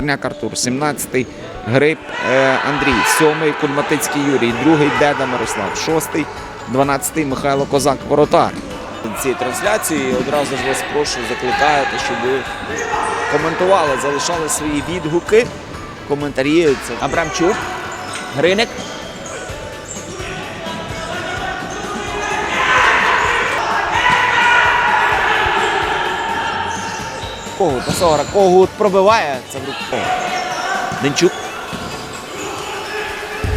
Черняк Артур, 17-й Гриб е, Андрій, 7-й Кульматицький Юрій, 2-й Деда Мирослав, 6-й, 12-й Михайло Козак, воротар. Цієї трансляції одразу ж вас прошу закликаєте, щоб ви коментували, залишали свої відгуки, коментарі. Це Абрамчук, Гриник. Когут, Осора, Когут пробиває. Це в руку. Денчук.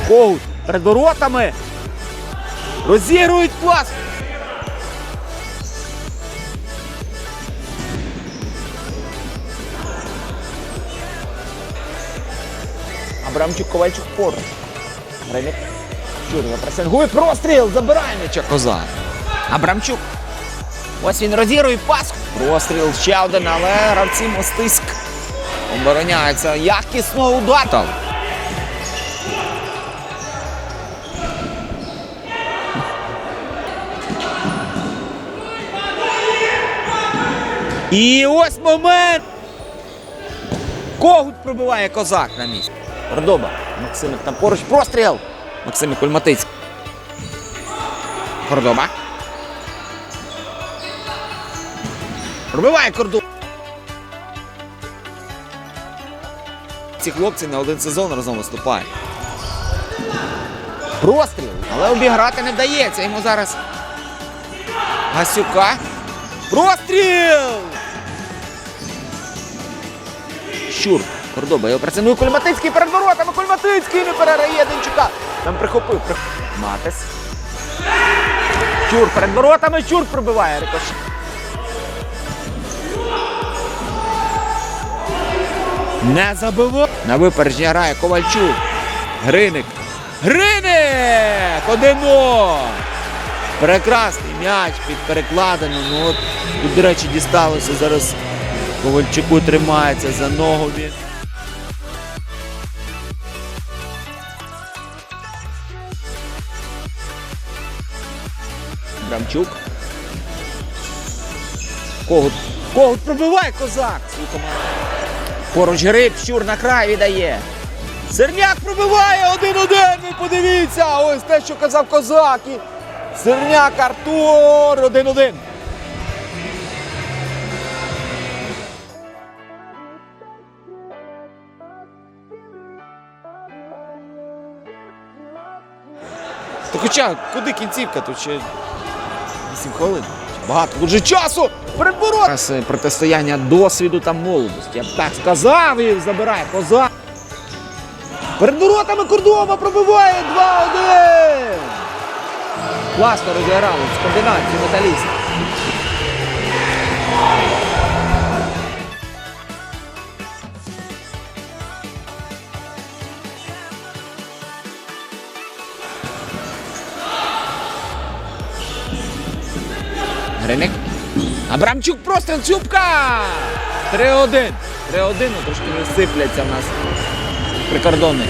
Когут перед воротами. Розігрують пас. Абрамчук Ковальчук поруч. Гриник. Чудово пресингує. Простріл. Забирає м'яча Козак. Абрамчук. Ось він розігрує пас. Простріл ще один, але гравці мостиськ обороняються. Якісно удар. І ось момент. Когут пробиває козак на місці. Кордоба. Максимик там поруч. Простріл. Максимик Кульматицький. Кордоба. Пробиває кордон. Ці хлопці не один сезон разом виступають. Простріл, але обіграти не вдається. Йому зараз Гасюка. Простріл! Щур. Кордоба його працює. Кульматицький перед воротами. Кульматицький не перерає Денчука. Там прихопив. прих- Матес. Щур перед воротами. Щур пробиває рикошет. Не забивав. На випередження грає Ковальчук. Гриник. Гриник! Одино! Прекрасний м'яч під перекладину. Ну от тут, до речі, дісталося зараз. Ковальчуку тримається за ногу він. Брамчук. Когут. Когут пробиває козак. Свою команду. Поруч гриб, щур на край віддає. Серняк пробиває один-один. Ви подивіться, ось те, що казав козак. І Серняк Артур один-один. Хоча, куди кінцівка? Тут ще 8 хвилин. Багато тут же часу! Зараз е, протистояння досвіду та молодості. Я б так сказав і забирає коза. Перед воротами Кордова пробиває 2-1. Класно розіграли з комбінацію металіст. Гриник. Абрамчук просто Цюбка! 3-1. 3-1, ну трошки не сипляться в нас прикордонники.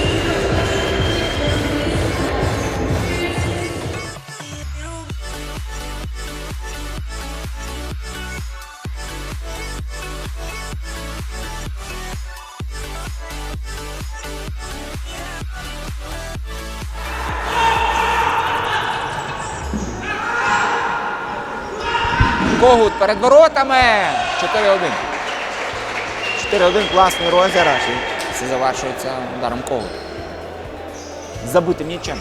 Когут перед воротами. 4-1. 4-1 класний розіграш. І Це завершується ударом Когут. Забитим м'ячем.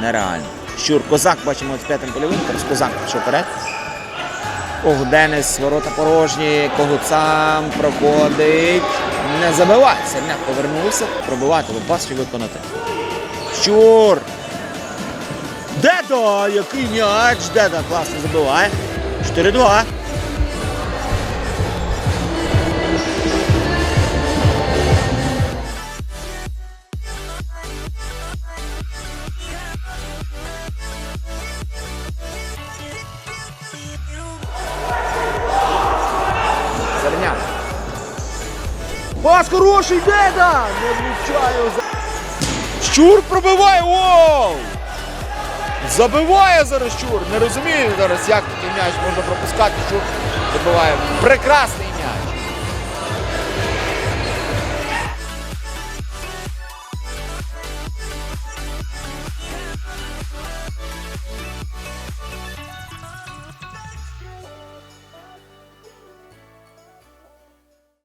Нереально. Щур Козак, бачимо з п'ятим польовим, Козак пішов вперед. Когут Денис, ворота порожні, Когут сам проходить. Не забиває. Серняк повернувся. Пробивати, пас ще виконати. Щур! Деда! Який м'яч! Деда класно забиває. 4-2. Пас хороший, Деда! Не влучає. Щур пробиває гол! Забиває зараз Щур. Не розумію зараз, як такий м'яч можна пропускати. Щур забиває. Прекрасний